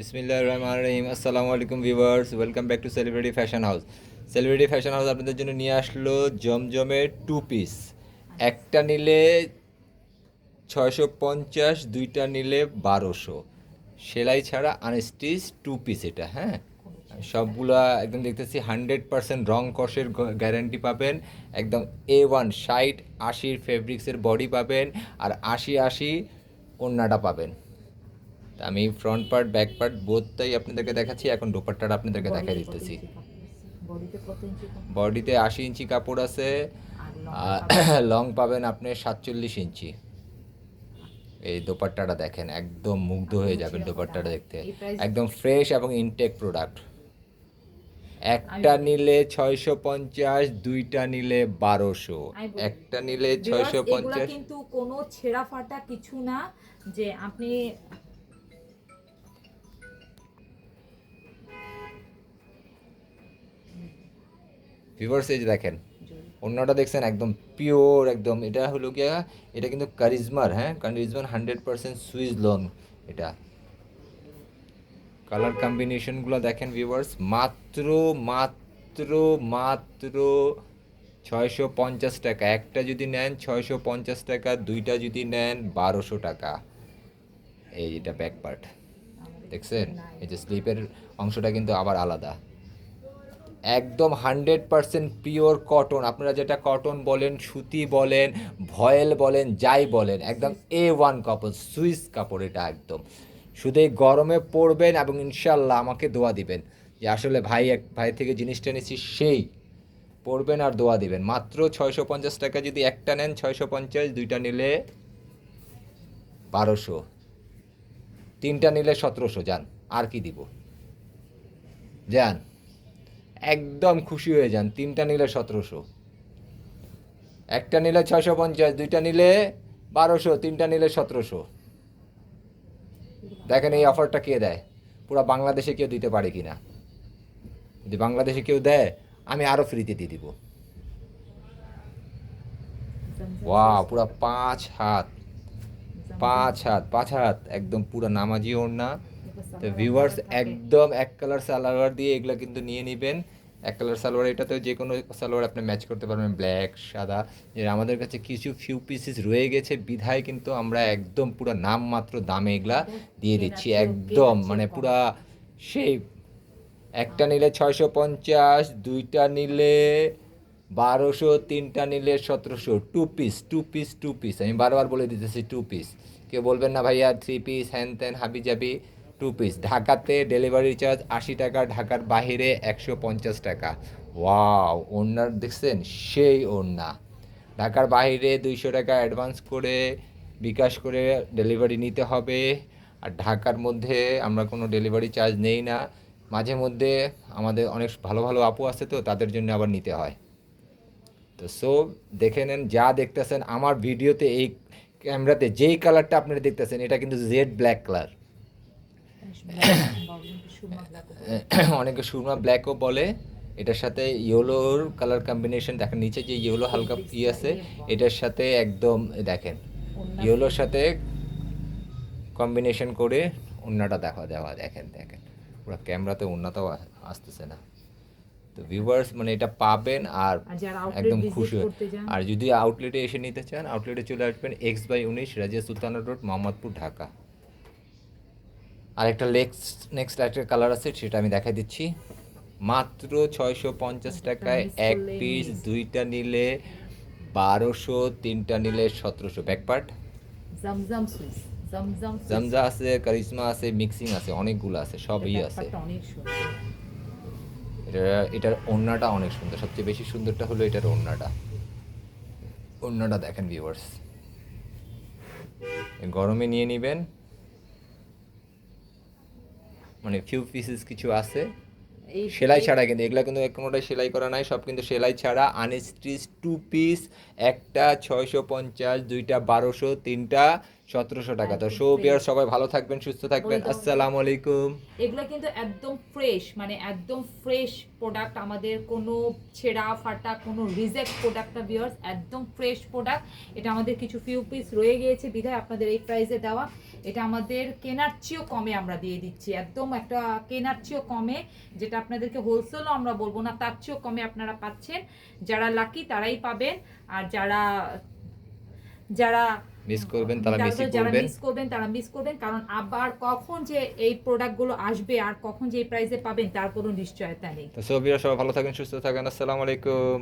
বিসমিল্লাহ রহমান রহিম আসসালামু আলাইকুম viewers, welcome back to celebrity fashion house. Celebrity fashion house আপনাদের জন্য নিয়ে আসলো জমজমের টু পিস একটা নিলে ছয়শো পঞ্চাশ, দুইটা নিলে বারোশো। সেলাই ছাড়া আনস্টিচ টু পিস এটা হ্যাঁ? সবগুলা একদম দেখতেছি হান্ড্রেড পার্সেন্ট রং কষের গ্যারান্টি পাবেন। একদম এ ওয়ান ষাট, আশির ফেব্রিক্সের বডি পাবেন। আর আশি আশি ওড়নাটা পাবেন। আমি ফ্রন্ট পার্ট ব্যাক পার্ট বোধটাই আপনাদেরকে দেখাচ্ছি এখন দোপাট্টাটা আপনাদেরকে দেখা দিতেছি। বডিতে আশি ইঞ্চি কাপড় আছে লং লং পাবেন? আপনি সাতচল্লিশ ইঞ্চি এই দোপাট্টাটা দেখেন একদম মুগ্ধ হয়ে যাবেন দোপাট্টাটা দেখতে। একদম ফ্রেশ এবং ইনটেক প্রোডাক্ট একটা নিলে ছয়শো পঞ্চাশ দুইটা নিলে বারোশো। একটা নিলে ছয়শো পঞ্চাশ। কিন্তু কোনো ছেঁড়া ফাটা কিছু না যে আপনি ভিভার্স এই যে দেখেন অন্যটা দেখছেন একদম পিওর একদম এটা হলো গিয়া এটা কিন্তু কারিজমার হ্যাঁ? কারিজমার হান্ড্রেড পার্সেন্ট সুইচ লোন এটা। কালার কম্বিনেশনগুলো দেখেন ভিভার্স মাত্র মাত্র মাত্র ছয়শো পঞ্চাশ টাকা। একটা যদি নেন ছয়শো পঞ্চাশ টাকা দুইটা যদি নেন বারোশো টাকা। এই এটা ব্যাক পার্ট দেখছেন? এই যে স্লিপের অংশটা কিন্তু আবার আলাদা। একদম হান্ড্রেড পার্সেন্ট পিওর কটন। আপনারা যেটা কটন বলেন, সুতি বলেন, ভয়েল বলেন, যাই বলেন, একদম এ ওয়ান কাপড়, সুইস কাপড় এটা একদম। শুধু এই গরমে পরবেন এবং ইনশাল্লাহ আমাকে দোয়া দিবেন যে আসলে ভাই এক ভাই থেকে জিনিসটা নিচ্ছি সেই পরবেন আর দোয়া দিবেন। মাত্র ছয়শো পঞ্চাশ টাকা যদি একটা নেন, ছয়শো পঞ্চাশ, দুইটা নিলে বারোশো, তিনটা নিলে সতেরোশো, যান, আর কি দিব? যান। একদম খুশি হয়ে যান। তিনটা নিলে সতেরোশো। একটা নিলে ছয়শো পঞ্চাশ, দুইটা নিলে বারোশো, তিনটা নিলে সতেরোশো। দেখেন এই অফারটা কে দেয়? পুরো বাংলাদেশে কেউ দিতে পারে কি না যদি বাংলাদেশে কেউ দেয়, আমি আরও ফ্রিতে দিয়ে দিব। ওয়া পুরো পাঁচ হাত। পাঁচ হাত পাঁচ হাত। একদম পুরো নামাজি ওড়না। তো ভিউয়ার্স একদম এক কালার সালোয়ার দিয়ে এগুলো কিন্তু নিয়ে নেবেন। এক কালার সালোয়ার এটাতে যে কোনো সালোয়ার আপনি ম্যাচ করতে পারবেন ব্ল্যাক সাদা। আমাদের কাছে কিছু ফিউ পিসেস রয়ে গেছে বিধায় কিন্তু আমরা একদম পুরো নামমাত্র দামে এগুলা দিয়ে দিচ্ছি একদম মানে। পুরা সেই একটা নিলে ছয়শো পঞ্চাশ দুইটা নিলে বারোশো তিনটা নিলে সতেরোশো। Two piece two piece two piece আমি বারবার বলে দিতেছি টু পিস কেউ বলবেন না ভাইয়া থ্রি পিস হ্যান ত্যান হাবি জাবি টু পিস ঢাকাতে ডেলিভারি চার্জ আশি টাকা, ঢাকার বাইরে একশো পঞ্চাশ টাকা। ওয়াও ওনার দেখছেন? সেই ওড়না ঢাকার বাইরে দুইশো টাকা অ্যাডভান্স করে বিকাশ করে ডেলিভারি নিতে হবে। আর ঢাকার মধ্যে আমরা কোনো ডেলিভারি চার্জ নেই না। মাঝে মধ্যে আমাদের অনেক ভালো ভালো আপু আছে তো, তাদের জন্য আবার নিতে হয়। তো সো দেখে নেন, যা দেখতেছেন, আমার ভিডিওতে এই ক্যামেরাতে যেই কালারটা আপনারা দেখতেছেন, এটা কিন্তু জেড ব্ল্যাক কালার সুরমা black ও বলে। অনেকে সুরমা ব্ল্যাকও বলে। এটার সাথে ইয়েলোর কালার কম্বিনেশন দেখেন নিচে যে ইয়েলো হালকা ই আছে এটার সাথে একদম দেখেন ইয়েলোর সাথে কম্বিনেশন করে ওড়নাটা দেখা দেওয়া দেখেন দেখেন। পুরো ক্যামেরাতে ওড়নাটাও আসতেছে না। তো ভিউয়ার্স মানে এটা পাবেন আর একদম খুশি আর যদি আউটলেটে এসে নিতে চান আউটলেটে চলে আসবেন এক্স বাই উনিশ রাজিয়া সুলতানা রোড মোহাম্মদপুর ঢাকা। আর একটা নেক্সট নেক্সট একটা কালার আছে সেটা আমি দেখাই দিচ্ছি। মাত্র ছয়শো পঞ্চাশ টাকায় এক পিস দুইটা নিলে বারোশো তিনটা নিলে সতেরোশো ব্যাকপার্ট। জামজা আছে কারিশমা আছে মিক্সিং আছে অনেকগুলো আছে সবই আছে। এটা এটার ওড়নাটা অনেক সুন্দর। সবচেয়ে বেশি সুন্দরটা হলো এটার ওড়নাটা। ওড়নাটা দেখেন ভিউয়ার্স গরমে নিয়ে নেবেন। মানে ফিউ পিসেস কিছু আছে। সেলাই ছাড়া কিন্তু এগুলো কিন্তু কোনোটাই সেলাই করা নাই সব কিন্তু সেলাই ছাড়া। আনস্টিচ টু পিস একটা ছয়শো পঞ্চাশ দুইটা বারোশো তিনটা সতেরোশো টাকা। তো শো। বিয়ার সবাই ভালো থাকবেন সুস্থ থাকবেন। আসসালামু আলাইকুম এগুলো কিন্তু একদম ফ্রেশ মানে একদম ফ্রেশ প্রোডাক্ট আমাদের কোনো ছেঁড়া ফাটা কোনো রিজেক্ট প্রোডাক্ট না ভিউয়ার্স একদম ফ্রেশ প্রোডাক্ট এটা আমাদের কিছু ফিউ পিস রয়ে গিয়েছে বিধায় আপনাদের এই প্রাইসে দেওয়া। এটা আমাদের কেনার চেয়েও কমে আমরা দিয়ে দিচ্ছি। একদম একটা কেনার চেয়েও কমে যেটা আপনাদেরকে হোলসেলও আমরা বলব না তার চেয়েও কমে আপনারা পাচ্ছেন। যারা লাকি তারাই পাবেন। আর যারা যারা মিস করবেন তারা মিস করবেন। মিস করবেন তারা মিস করবেন কারণ আবার কখন যে এই প্রোডাক্টগুলো আসবে আর কখন যে এই প্রাইসে পাবেন তার কোনো নিশ্চয়তা নেই। তো সবাই ভালো থাকেন সুস্থ থাকেন আসসালামু আলাইকুম।